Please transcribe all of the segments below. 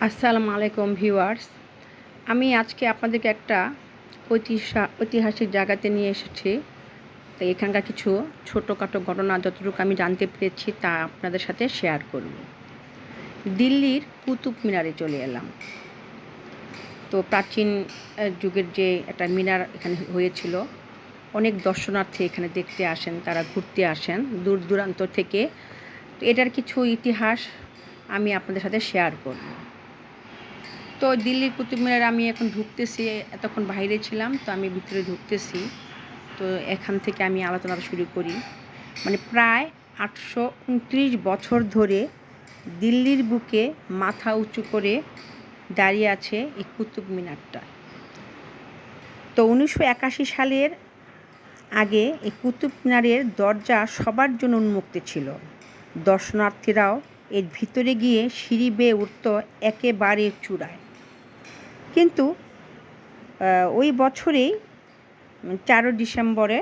আসসালামু আলাইকুম ভিউয়ার্স। আমি আজকে আপনাদেরকে একটা ঐতিহা- ঐতিহাসিক জায়গাতে নিয়ে এসেছি। তো এখানকার কিছু ছোটোখাটো ঘটনা যতটুকু আমি জানতে পেরেছি তা আপনাদের সাথে শেয়ার করব। দিল্লির কুতুব মিনারে চলে এলাম। তো প্রাচীন যুগের যে একটা মিনার এখানে হয়েছিল, অনেক দর্শনার্থী এখানে দেখতে আসেন, তারা ঘুরতে আসেন দূর দূরান্ত থেকে। তো এটার কিছু ইতিহাস আমি আপনাদের সাথে শেয়ার করব। তো দিল্লির কুতুব মিনার আমি এখন ঢুকতেছি, এতক্ষণ বাইরে ছিলাম, তো আমি ভিতরে ঢুকতেছি। তো এখান থেকে আমি আলোচনা শুরু করি। মানে প্রায় আটশো উনত্রিশ বছর ধরে দিল্লির বুকে মাথা উঁচু করে দাঁড়িয়ে আছে এই কুতুব মিনারটা তো উনিশশো একাশি সালের আগে এই কুতুব মিনারের দরজা সবার জন্য উন্মুক্ত ছিল। দর্শনার্থীরাও এর ভিতরে গিয়ে সিঁড়ি বেয়ে উঠত একেবারে চূড়ায়। কিন্তু ওই বছরেই চারই ডিসেম্বরে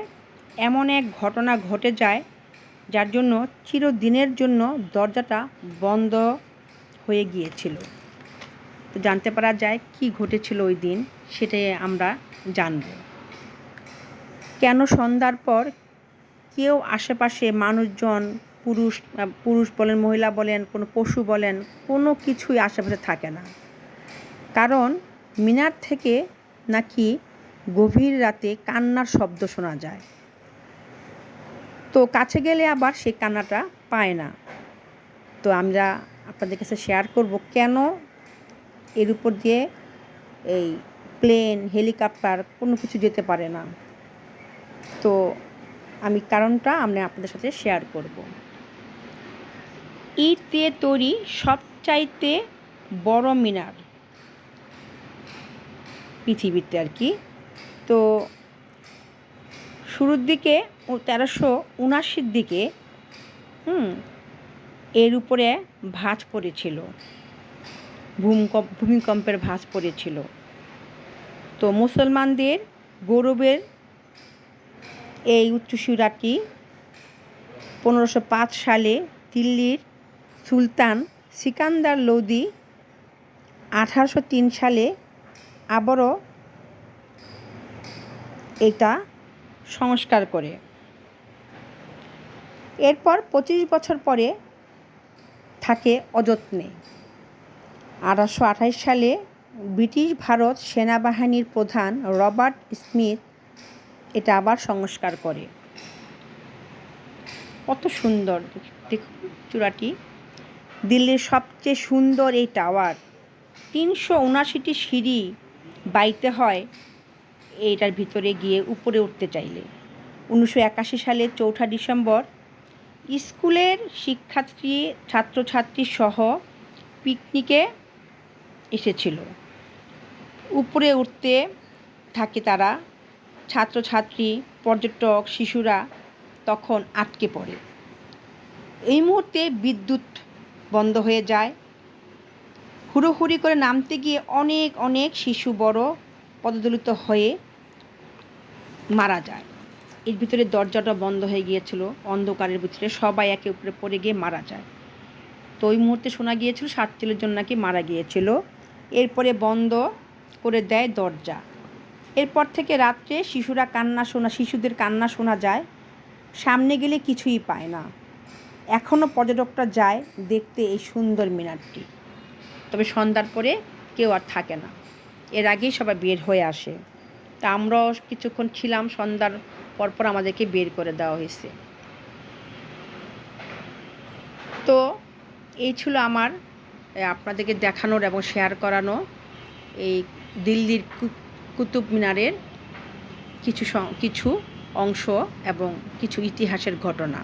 এমন এক ঘটনা ঘটে যায়, যার জন্য চিরদিনের জন্য দরজাটা বন্ধ হয়ে গিয়েছিল। তো জানতে পারা যায় কি ঘটেছিল ওই দিন, সেটাই আমরা জানব। কেন সন্ধ্যার পর কেউ আশেপাশে মানুষজন, পুরুষ পুরুষ বলেন, মহিলা বলেন, কোনো পশু বলেন, কোনো কিছুই আশেপাশে থাকে না। কারণ মিনার থেকে নাকি গভীর রাতে কান্নার শব্দ শোনা যায়? তো কাছে গেলে আবার সেই কান্নাটা পায় না। তো আমরা আপনাদের কাছে শেয়ার করব কেন এর উপর দিয়ে এই প্লেন হেলিকপ্টার কোনো কিছু যেতে পারে না। তো আমি কারণটা আমরা আপনাদের সাথে শেয়ার করব। ইট দিয়ে তৈরি সবচাইতে বড় মিনার। পৃথিবীতে আর কি। তো শুরুর দিকে তেরোশো উনাশির দিকে, হুম, এর উপরে ভাঁজ পড়েছিল। ভূমিকম্প, ভূমিকম্পের ভাঁজ পড়েছিল। তো মুসলমানদের গৌরবের এই উচ্চশিরাটি পনেরোশো পাঁচ সালে দিল্লির সুলতান সিকান্দার লোদি আঠারোশো তিন সালে আবারও এটা সংস্কার করে। এরপর পঁচিশ বছর পরে থাকে অযত্নে। আঠারোশো আঠাশ সালে ব্রিটিশ ভারত সেনাবাহিনীর প্রধান রবার্ট স্মিথ এটা আবার সংস্কার করে। কত সুন্দর চূড়াটি। দিল্লির সবচেয়ে সুন্দর এই টাওয়ার। তিনশো উনাশিটি সিঁড়ি বাইতে হয়, এইটার ভিতরে গিয়ে উপরে উঠতে চাইলে। উনিশশো একাশি সালের চৌঠা ডিসেম্বর, স্কুলের শিক্ষার্থী, ছাত্রছাত্রী সহ পিকনিকে এসেছিল। উপরে উঠতে থাকে তারা, ছাত্রছাত্রী, পর্যটক, শিশুরা তখন আটকে পড়ে। এই মুহূর্তে বিদ্যুৎ বন্ধ হয়ে যায়। হুড়োহুড়ি করে নামতে গিয়ে অনেক অনেক শিশু বড় পদদলিত হয়ে মারা যায়। এর ভিতরে দরজাটা বন্ধ হয়ে গিয়েছিল, অন্ধকারের ভিতরে সবাই একে উপরে পড়ে গিয়ে মারা যায়। তো ওই মুহূর্তে শোনা গিয়েছিল সাতচল্লিশ জন নাকি মারা গিয়েছিল। এরপরে বন্ধ করে দেয় দরজা। এরপর থেকে রাত্রে শিশুরা কান্না শোনা, শিশুদের কান্না শোনা যায়। সামনে গেলে কিছুই পায় না। এখনও পর্যটকরা যায় দেখতে এই সুন্দর মিনারটি। তবে সন্ধ্যার পরে কেউ আর থাকে না। এর আগেই সবাই বের হয়ে আসে। তা আমরাও কিছুক্ষণ ছিলাম, সন্ধ্যার পরপর আমাদেরকে বের করে দেওয়া হয়েছে। তো এই ছিল আমার আপনাদেরকে দেখানোর এবং শেয়ার করানো এই দিল্লির কুতুব মিনারের কিছু কিছু অংশ এবং কিছু ইতিহাসের ঘটনা।